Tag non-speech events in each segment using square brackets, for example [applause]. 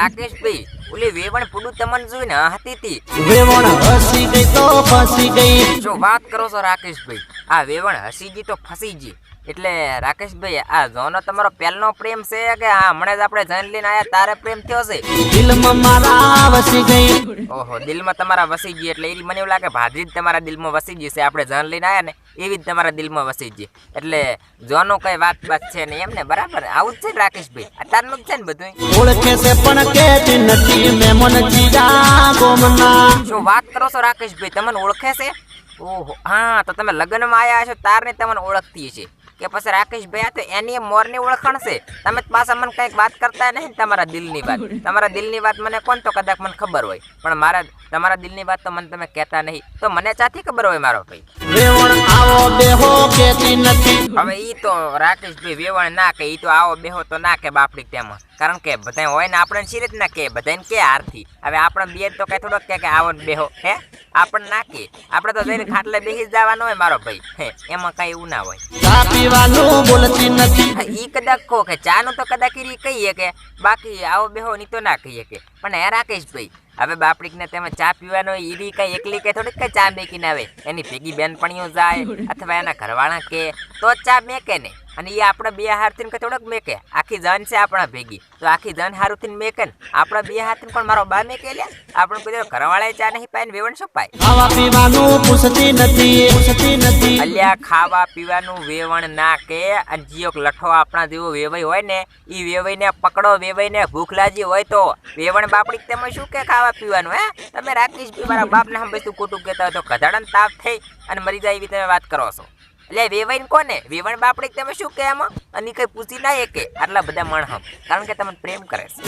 રાકેશભાઈ ઓલી વેવણ પુડું તમને જોઈને હતી. તી વેવણ હસી ગઈ તો ફસી ગઈ. જો વાત કરો છો રાકેશભાઈ આ વેવણ હસી ગઈ તો ફસીજી એટલે રાકેશભાઈ આ જોનો તમારો પહેલનો પ્રેમ છે કે આ હમણાં જ આપણે જન લઈને આયા તારે પ્રેમ થયો છે? દિલમાં મારા વસી ગઈ. ઓહો દિલમાં તમારા વસી ગઈ એટલે એ મને એવું લાગે ભાજી જ તમારા દિલમાં વસી ગઈ છે આપણે જન લઈને આયા ને એવી જ તમારા દિલમાં વસી ગઈ. એટલે જોનો કઈ વાત બાત છે ને એમ ને બરાબર? આવું જ છે રાકેશભાઈ? અત્યારનું જ છે ને બધું ઓળખે છે પણ કેતી નથી મેમન જીજા ગોમના. શું વાત કરો છો રાકેશભાઈ તમને ઓળખે છે? ઓહો હા તો તમે લગ્નમાં આવ્યા છો તારને તમને ઓળખતી છે કે પછી રાકેશભાઈ આ તો એની મોરની ઓળખાણ છે. તમે પાછા મને કંઈક વાત કરતા નહીં તમારા દિલની વાત. [laughs] તમારા દિલની વાત મને કોણ તો કદાચ મને ખબર હોય. પણ મારા તમારા દિલની વાત તો મને તમે કહેતા નહીં. તો મને ચાથી ખબર હોય મારો ભાઈ? વેવણ આવો બેહો કેતી નથી. હવે ઈ તો રાકેશભાઈ વેવણ ના કે ઈ તો આવો બેહો તો ના કે બાપડી તેમાં. કારણ કે બધા હોય ને આપણે સી રીતના કે બધાને કે આરથી હવે આપણે બે તો કઈ થોડોક કે કે આવો બેહો હે? આપણને ના કે આપણે તો જઈને ખાટલે બેસી જ જવાનું હોય મારો ભાઈ હે? એમાં કઈ એવું ના હોય. ચા પીવાનું બોલતી નથી. ઈ કદાચ કહો કે ચા નું તો કદાચ કહીએ કે બાકી આવો બેહો ની તો ના કહીએ કે. પણ હે રાકેશભાઈ હવે બાપડીકને તેમાં ચા પીવાનો હોય ઈ કઈ એકલી કે થોડીક કઈ ચા મેકીને આવે. એની ભેગી બેનપણીઓ જાય અથવા એના ઘરવાળા કે તો ચા મેકે ને અને એ આપણા બે હારથી કે થોડોક મેકે. આખી જન છે આપણા ભેગી. તો આખી જન હારુથી મેકે ને. આપણા બે હારથી પણ મારો બા મેકે લે આપણે કોઈ ઘરવાળા ચા નહીં પાય ને વેવણ શું પાય? ખાવા પીવાનું પૂછતી નથી પૂછતી નથી. અલ્યા ખાવા પીવાનું વેવણ ના કે. અને જીઓક લઠો આપણા જેવો વેવાઈ હોય ને એ વેવાઈને પકડો વેવાઈને ભૂખ લાજી હોય તો વેવણ બાપડી તમે શું કે ખાવા પીવાનું હે? તમે રાખીશ મારા બાપને હમ બેસતું ખોટું કહેતા હોય તો કધાડાને તાપ થઈ અને મરી જાય એવી તમે વાત કરો છો. એટલે વેવાઈને કોને? વેવણ બાપડી તમે શું કહે એમાં અને કઈ પૂછી ના કે આટલા બધા મણહમ કારણ કે તમને પ્રેમ કરે છે.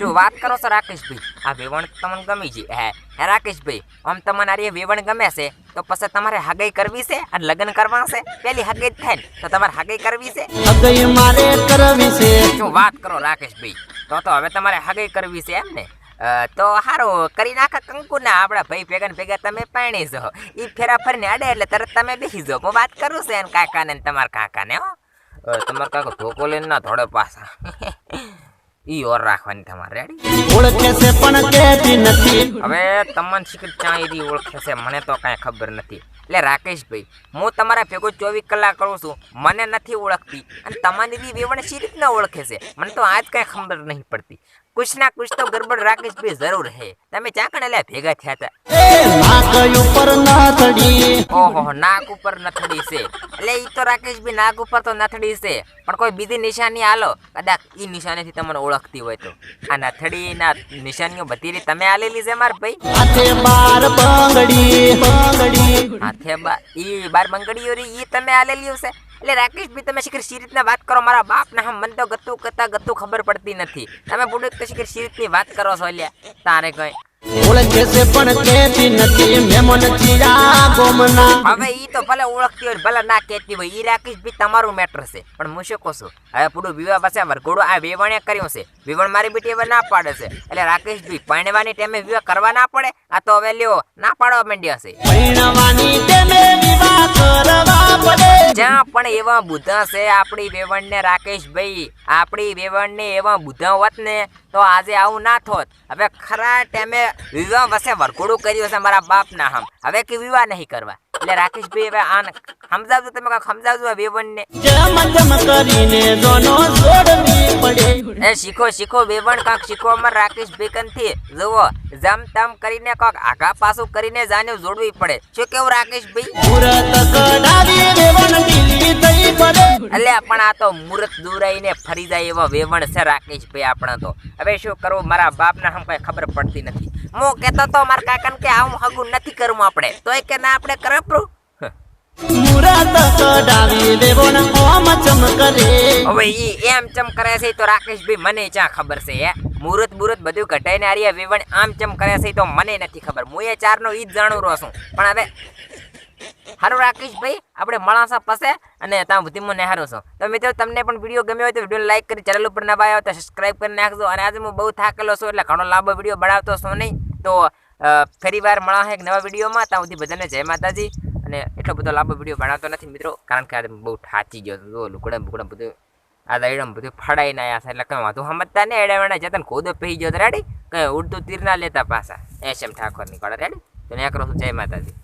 જો વાત કરો છો રાકેશભાઈ આ વેવણ તમને ગમી છે. હે હે રાકેશભાઈ આમ તમને આ વેવણ ગમે છે તો પછી તમારે હગાઈ કરવી છે? અને લગ્ન કરવા છે? પેલી હગાઈ જ થાય ને તો તમારે હગાઈ કરવી છે? હગાઈ મારે કરવી છે. જો વાત કરો રાકેશભાઈ તો તો હવે તમારે હગાઈ કરવી છે એમ ને? તો સારું કરી નાખા કંકુના આપણા ભાઈ ભેગા ને ભેગા તમે પાણી જો. એ ફેરા ફરીને અડે એટલે તરત તમે બેસી જાઓ હું વાત કરું છું એને કાકાને ને તમારા કાકાને હો. તમારા કાકા ધોકો લઈને ના થોડે પાછા. ઈ ઓર રાખવાની તમારે રેડી ઓળખે છે પણ કેતી નથી. હવે તમને શીખર ચાંદી ઓળખે છે? મને તો કાંઈ ખબર નથી. એટલે રાકેશભાઈ હું તમારા ભેગો ચોવીસ કલાક કરું છું. મને નથી ઓળખતી. અને તમારી રી વેવણ સી રીતના ઓળખે છે? મને તો આજ કાંઈ ખબર નહીં પડતી. કુછ ના કુછ તો ગડબડ રાકેશભાઈ જરૂર હે. તમે ચા કણે લે ભેગા થયા હતા ઉપર ના ઓહો નાક ઉપર નથડી છે. એટલે ઈ તો રાકેશભાઈ નાક ઉપર તો નથડી છે. પણ કોઈ બીજી નિશાની આલો. કદાચ ઈ નિશાનીથી તમને ઓળખતી હોય તો. આ નથડી ના નિશાનીઓ બધી તમે આલેલી છે માર ભાઈ? હાથે બાર બંગડી બંગડી હાથે બા, ઈ બાર બંગડીઓ રી, ઈ તમે આલેલી હશે? એટલે રાકેશભાઈ તમે શીખર સી રીતના વાત કરો? મારા બાપ ના હમ મને તો ગતું કરતા ગતું ખબર પડતી નથી. તમે બુડુક તો શીખર સી રીતની વાત કરો છો એટલે તારે કઈ. હવે ઈ તો ભલે ઓળખતી હોય ભલે ના કહેતી હોય ઈ ભી તમારું મેટર છે. પણ હું શું કહું છું? હવે પૂરું વિવાહ પાસે વરઘોડો આ વેવણે કર્યું છે. વિવણ મારી બેટી હવે ના પાડે છે. એટલે રાકેશભાઈ પરણવાની ટાઈમે વિવાહ કરવા ના પડે? આ તો હવે લ્યો ના પાડવા માંડ્યા છે. પણ એવા બુધા છે આપણી વેવણને રાકેશભાઈ. આપણી વેવણને એવા બુધા હોત ને તો આજે આવું ના થોત. હવે ખરા ટાઈમે વિવાહ વસે વરઘોડું કર્યું છે મારા બાપના હમ. હવે કે વિવાહ નહીં કરવા. એટલે રાકેશભાઈ હવે આ સમજાવજો તમે કાંઈક સમજાવજો આ વેવણને. એ શીખો શીખો વેવણ કાંક શીખો અમાર રાકેશ કંથી જુઓ જમ તમ કરીને કાંક આઘા પાછું કરીને જાને જોડવી પડે. શું કેવું રાકેશભાઈ? એટલે પણ આ તો મુહૂર્ત દોરાઈને ફરી જાય એવા વેવણ છે રાકેશભાઈ આપણા તો. હવે શું કરવું મારા બાપને હમ કઈ ખબર પડતી નથી. હું કહેતો તો મારા કાકાને કે આવું હગું નથી કરવું આપણે. તોય કે ના આપણે કરપરું મુરત હવે ઈ એમ ચમ કરે છે તો રાકેશભાઈ મને ચા ખબર છે હે? મુહૂર્ત બુરત બધું ઘટાઈને આર્યા વેવણ આમ ચમ કરે છે તો મને નથી ખબર. હું એ ચારનો ઈ જ જાણું રહ્યો છું. પણ હવે હારું રાકેશભાઈ આપણે મળાશા પાસે અને ત્યાં બધી મને છો છું. તો મિત્રો, તમને પણ વીડિયો ગમ્યો હોય તો વીડિયો લાઈક કરી ચેનલ ઉપર નવા આવ્યો તો સબસ્ક્રાઈબ કરી નાખજો. અને આજે હું બહુ થાકેલો છું એટલે ઘણો લાંબો વીડિયો બનાવતો છું નહીં. તો ફરી વાર મળા એક નવા વિડીયોમાં ત્યાં સુધી બધાને જય માતાજી. અને એટલો બધો લાંબો વીડિયો બનાવતો નથી મિત્રો, કારણ કે આજે બહુ થાચી ગયો છું. જો લુકડા બુકડા બધું, આ દઈડમ બધું ફડાઈને આવ્યા છે. એટલે કંઈ વાંધો સમજતા નહીં. એડા વેડા જતન કોદો પહી ગયો રેડી કંઈ ઉડતું તીર ના લેતા પાછા. એમ ઠાકોરની કળા રેડી તો કરો છું જય માતાજી.